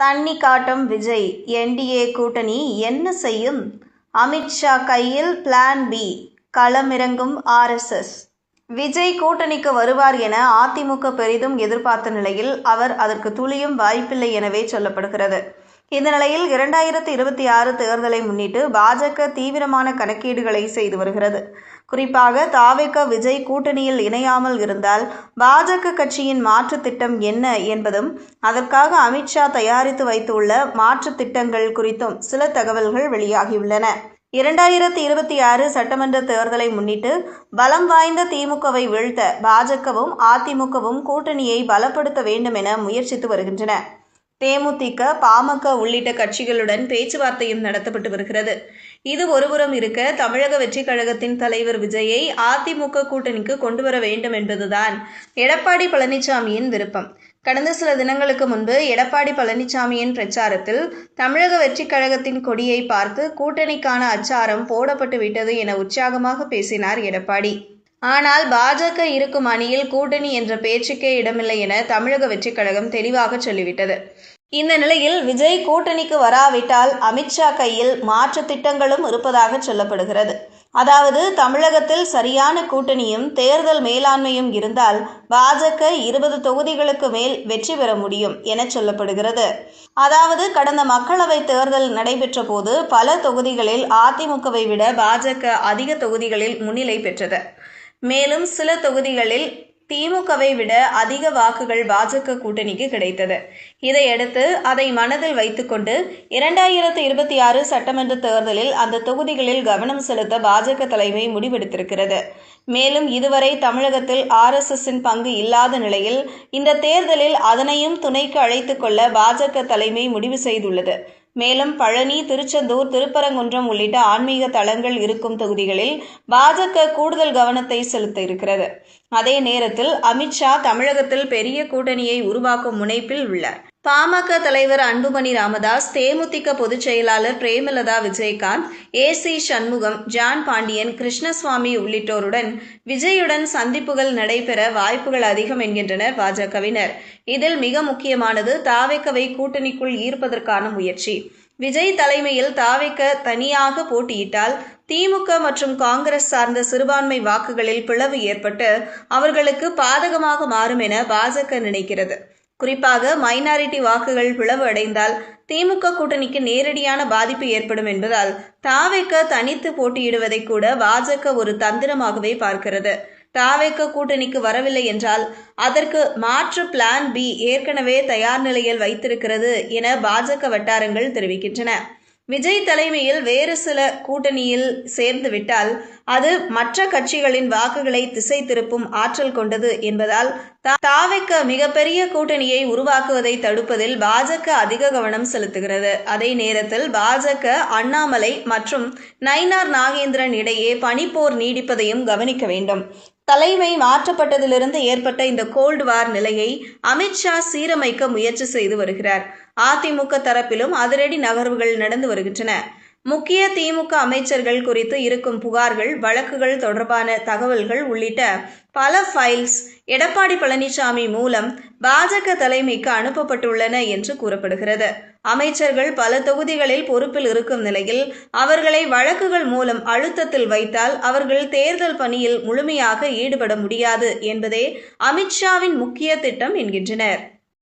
தண்ணி காட்டும் விஜய் என்டிஏ கூட்டணி என்ன செய்யும்? அமித்ஷா கையில் பிளான் பி களமிறங்கும் ஆர்எஸ்எஸ் விஜய் கூட்டணிக்கு வருவார் என அதிமுக பெரிதும் எதிர்பார்த்த நிலையில் அவர் அதற்கு துளியும் வாய்ப்பில்லை எனவே சொல்லப்படுகிறது. இந்த நிலையில் இரண்டாயிரத்தி இருபத்தி ஆறு தேர்தலை முன்னிட்டு பாஜக தீவிரமான கணக்கீடுகளை செய்து வருகிறது. குறிப்பாக தாவேக விஜய் கூட்டணியில் இணையாமல் இருந்தால் பாஜக கட்சியின் மாற்று திட்டம் என்ன என்பதும் அதற்காக அமித்ஷா தயாரித்து வைத்துள்ள மாற்று திட்டங்கள் குறித்தும் சில தகவல்கள் வெளியாகியுள்ளன. இரண்டாயிரத்தி இருபத்தி ஆறு சட்டமன்ற தேர்தலை முன்னிட்டு பலம் வாய்ந்த திமுகவை வீழ்த்த பாஜகவும் அதிமுகவும் கூட்டணியை பலப்படுத்த வேண்டும் என முயற்சித்து வருகின்றன. தேமுதிக பாமக உள்ளிட்ட கட்சிகளுடன் பேச்சுவார்த்தையும் நடத்தப்பட்டு வருகிறது. இது ஒருபுறம் இருக்க தமிழக வெற்றிக் கழகத்தின் தலைவர் விஜயை அதிமுக கூட்டணிக்கு கொண்டு வர வேண்டும் என்பதுதான் எடப்பாடி பழனிசாமியின் விருப்பம். கடந்த சில தினங்களுக்கு முன்பு எடப்பாடி பழனிசாமியின் பிரச்சாரத்தில் தமிழக வெற்றிக் கழகத்தின் கொடியை பார்த்து கூட்டணிக்கான அச்சாரம் போடப்பட்டு விட்டது என உற்சாகமாக பேசினார் எடப்பாடி. ஆனால் பாஜக இருக்கும் அணியில் கூட்டணி என்ற பேச்சுக்கே இடமில்லை என தமிழக வெற்றிக் கழகம் தெளிவாக சொல்லிவிட்டது. இந்த நிலையில் விஜய் கூட்டணிக்கு வராவிட்டால் அமித்ஷா கையில் மாற்று திட்டங்களும் இருப்பதாக சொல்லப்படுகிறது. அதாவது தமிழகத்தில் சரியான கூட்டணியும் தேர்தல் மேலாண்மையும் இருந்தால் பாஜக இருபது தொகுதிகளுக்கு மேல் வெற்றி பெற முடியும் என சொல்லப்படுகிறது. அதாவது கடந்த மக்களவை தேர்தல் நடைபெற்ற போது பல தொகுதிகளில் அதிமுகவை விட பாஜக அதிக தொகுதிகளில் முன்னிலை பெற்றது. மேலும் சில தொகுதிகளில் திமுகவை விட அதிக வாக்குகள் பாஜக கூட்டணிக்கு கிடைத்தது. இதையடுத்து அதை மனதில் வைத்துக்கொண்டு இரண்டாயிரத்து இருபத்தி ஆறு சட்டமன்ற தேர்தலில் அந்த தொகுதிகளில் கவனம் செலுத்த பாஜக தலைமை முடிவெடுத்திருக்கிறது. மேலும் இதுவரை தமிழகத்தில் ஆர்எஸ்எஸ்ஸின் பங்கு இல்லாத நிலையில் இந்த தேர்தலில் அதனையும் துணைக்கு அழைத்துக் கொள்ள பாஜக தலைமை முடிவு செய்துள்ளது. மேலும் பழனி திருச்செந்தூர் திருப்பரங்குன்றம் உள்ளிட்ட ஆன்மீக தலங்கள் இருக்கும் தொகுதிகளில் பாஜக கூடுதல் கவனத்தை செலுத்த இருக்கிறது. அதே நேரத்தில் அமித்ஷா தமிழகத்தில் பெரிய கூட்டணியை உருவாக்கும் முனைப்பில் உள்ளார். பாமக தலைவர் அன்புமணி ராமதாஸ் தேமுதிக பொதுச் செயலாளர் பிரேமலதா விஜயகாந்த் ஏ சி சண்முகம் ஜான் பாண்டியன் கிருஷ்ணசுவாமி உள்ளிட்டோருடன் விஜயுடன் சந்திப்புகள் நடைபெற வாய்ப்புகள் அதிகம் என்கின்றனர் பாஜகவினர். இதில் மிக முக்கியமானது தாவேக்கவை கூட்டணிக்குள் ஈர்ப்பதற்கான முயற்சி. விஜய் தலைமையில் தாவேக்க தனியாக போட்டியிட்டால் திமுக மற்றும் காங்கிரஸ் சார்ந்த சிறுபான்மை வாக்குகளில் பிளவு ஏற்பட்டு அவர்களுக்கு பாதகமாக மாறும் என பாஜக நினைக்கிறது. குறிப்பாக மைனாரிட்டி வாக்குகள் பிளவு அடைந்தால் திமுக கூட்டணிக்கு நேரடியான பாதிப்பு ஏற்படும் என்பதால் தாவேக்க தனித்து போட்டியிடுவதை கூட பாஜக ஒரு தந்திரமாகவே பார்க்கிறது. தாவேக்க கூட்டணிக்கு வரவில்லை என்றால் அதற்கு மாற்று பிளான் பி ஏற்கனவே தயார் நிலையில் வைத்திருக்கிறது என பாஜக வட்டாரங்கள் தெரிவிக்கின்றன. விஜய் தலைமையில் வேறு சில கூட்டணியில் சேர்ந்து விட்டால் அது மற்ற கட்சிகளின் வாக்குகளை திசை திருப்பும் ஆற்றல் கொண்டது என்பதால் தாவைக்க மிகப்பெரிய கூட்டணியை உருவாக்குவதை தடுப்பதில் பாஜக அதிக கவனம் செலுத்துகிறது. அதே நேரத்தில் பாஜக அண்ணாமலை மற்றும் நயினார் நாகேந்திரன் இடையே பனிப்போர் நீடிப்பதையும் கவனிக்க வேண்டும். தலைமை மாற்றப்பட்டதிலிருந்து ஏற்பட்ட இந்த கோல்டு வார் நிலையை அமித்ஷா சீரமைக்க முயற்சி செய்து வருகிறார். அதிமுக தரப்பிலும் அதிரடி நகர்வுகள் நடந்து வருகின்றன. முக்கிய திமுக அமைச்சர்கள் குறித்து இருக்கும் புகார்கள் வழக்குகள் தொடர்பான தகவல்கள் உள்ளிட்ட பல ஃபைல்ஸ் எடப்பாடி பழனிசாமி மூலம் பாஜக தலைமைக்கு அனுப்பப்பட்டுள்ளன என்று கூறப்படுகிறது. அமைச்சர்கள் பல தொகுதிகளில் பொறுப்பில் இருக்கும் நிலையில் அவர்களை வழக்குகள் மூலம் அழுத்தத்தில் வைத்தால் அவர்கள் தேர்தல் பணியில் முழுமையாக ஈடுபட முடியாது என்பதே அமித்ஷாவின் முக்கிய திட்டம் என்கின்றனர்.